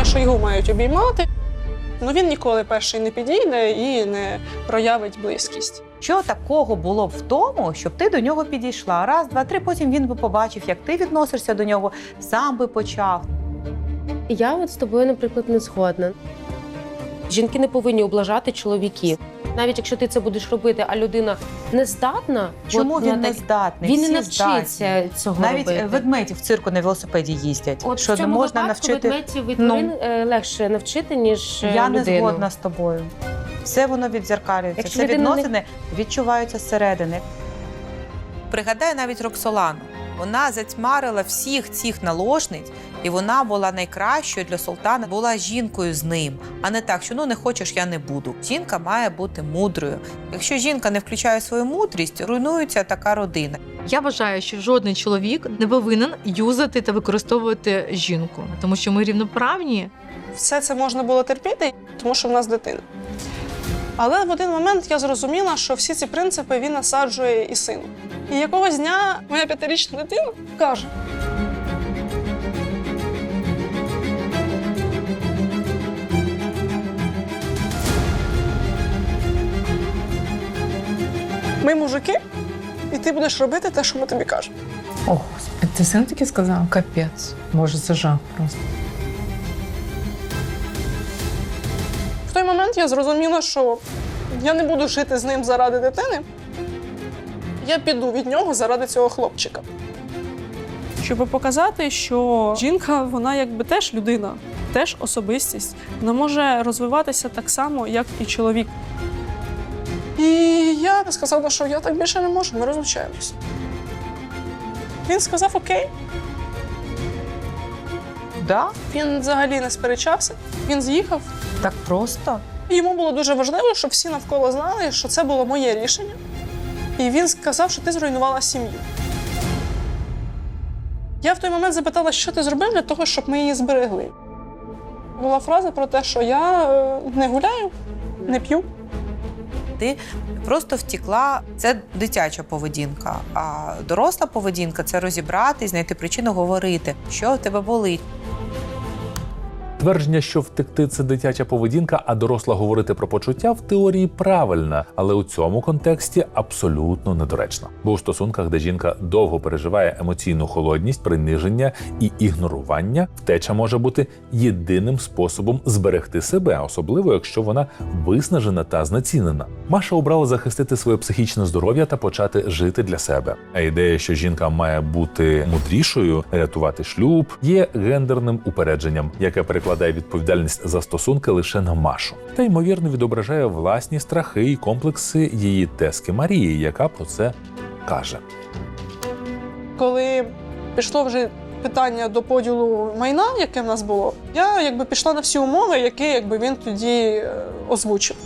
знає, що його мають обіймати. Ну він ніколи перший не підійде і не проявить близькість. Що такого було б в тому, щоб ти до нього підійшла? Раз, два, три. Потім він би побачив, як ти відносишся до нього, сам би почав. Я от з тобою, наприклад, не згодна. Жінки не повинні облажати чоловіків. Навіть якщо ти це будеш робити, а людина не здатна, Чому от він на не здатний? він не навчиться здатні. цього Навіть робити. е, ведмедів в цирку на велосипеді їздять. От що в не можна навчити. ведмедів і Ну. тварин е, легше навчити, ніж е, Я не згодна з тобою. Все воно відзеркалюється. Якщо Це людина не- відносини відчуваються зсередини. Пригадай навіть Роксолану. Вона затьмарила всіх цих наложниць, і вона була найкращою для султана, була жінкою з ним, а не так, що ну не хочеш, я не буду. Жінка має бути мудрою. Якщо жінка не включає свою мудрість, руйнується така родина. Я вважаю, що жоден чоловік не повинен юзати та використовувати жінку, тому що ми рівноправні. Все це можна було терпіти, тому що в нас дитина. Але в один момент я зрозуміла, що всі ці принципи він насаджує і сину. І якогось дня моя п'ятирічна дитина каже: Ми мужики, і ти будеш робити те, що ми тобі кажемо. О, ти син таки сказав? Капець. Боже, це жах просто. Момент я зрозуміла, що я не буду жити з ним заради дитини. Я піду від нього заради цього хлопчика. Щоб показати, що жінка, вона якби теж людина, теж особистість. Вона може розвиватися так само, як і чоловік. І я сказала, що я так більше не можу, ми розлучаємось. Він сказав окей. Да? Він взагалі не сперечався. Він з'їхав. Так просто. І Йому було дуже важливо, щоб всі навколо знали, що це було моє рішення. І він сказав, що ти зруйнувала сім'ю. Я в той момент запитала, що ти зробив для того, щоб ми її зберегли. Була фраза про те, що я е, не гуляю, не п'ю. Ти просто втікла. Це дитяча поведінка. А доросла поведінка це розібрати, знайти причину, говорити, що в тебе болить. Твердження, що втекти це дитяча поведінка, а доросла говорити про почуття в теорії правильна, але у цьому контексті абсолютно недоречна. Бо у стосунках, де жінка довго переживає емоційну холодність, приниження і ігнорування, втеча може бути єдиним способом зберегти себе, особливо якщо вона виснажена та знецінена. Маша обрала захистити своє психічне здоров'я та почати жити для себе. А ідея, що жінка має бути мудрішою, рятувати шлюб, є гендерним упередженням, яке перекладає відповідальність за стосунки лише на Машу, та ймовірно відображає власні страхи і комплекси її тески Марії, яка про це каже. Коли пішло вже питання до поділу майна, яке в нас було, я якби пішла на всі умови, які якби він тоді е, озвучив.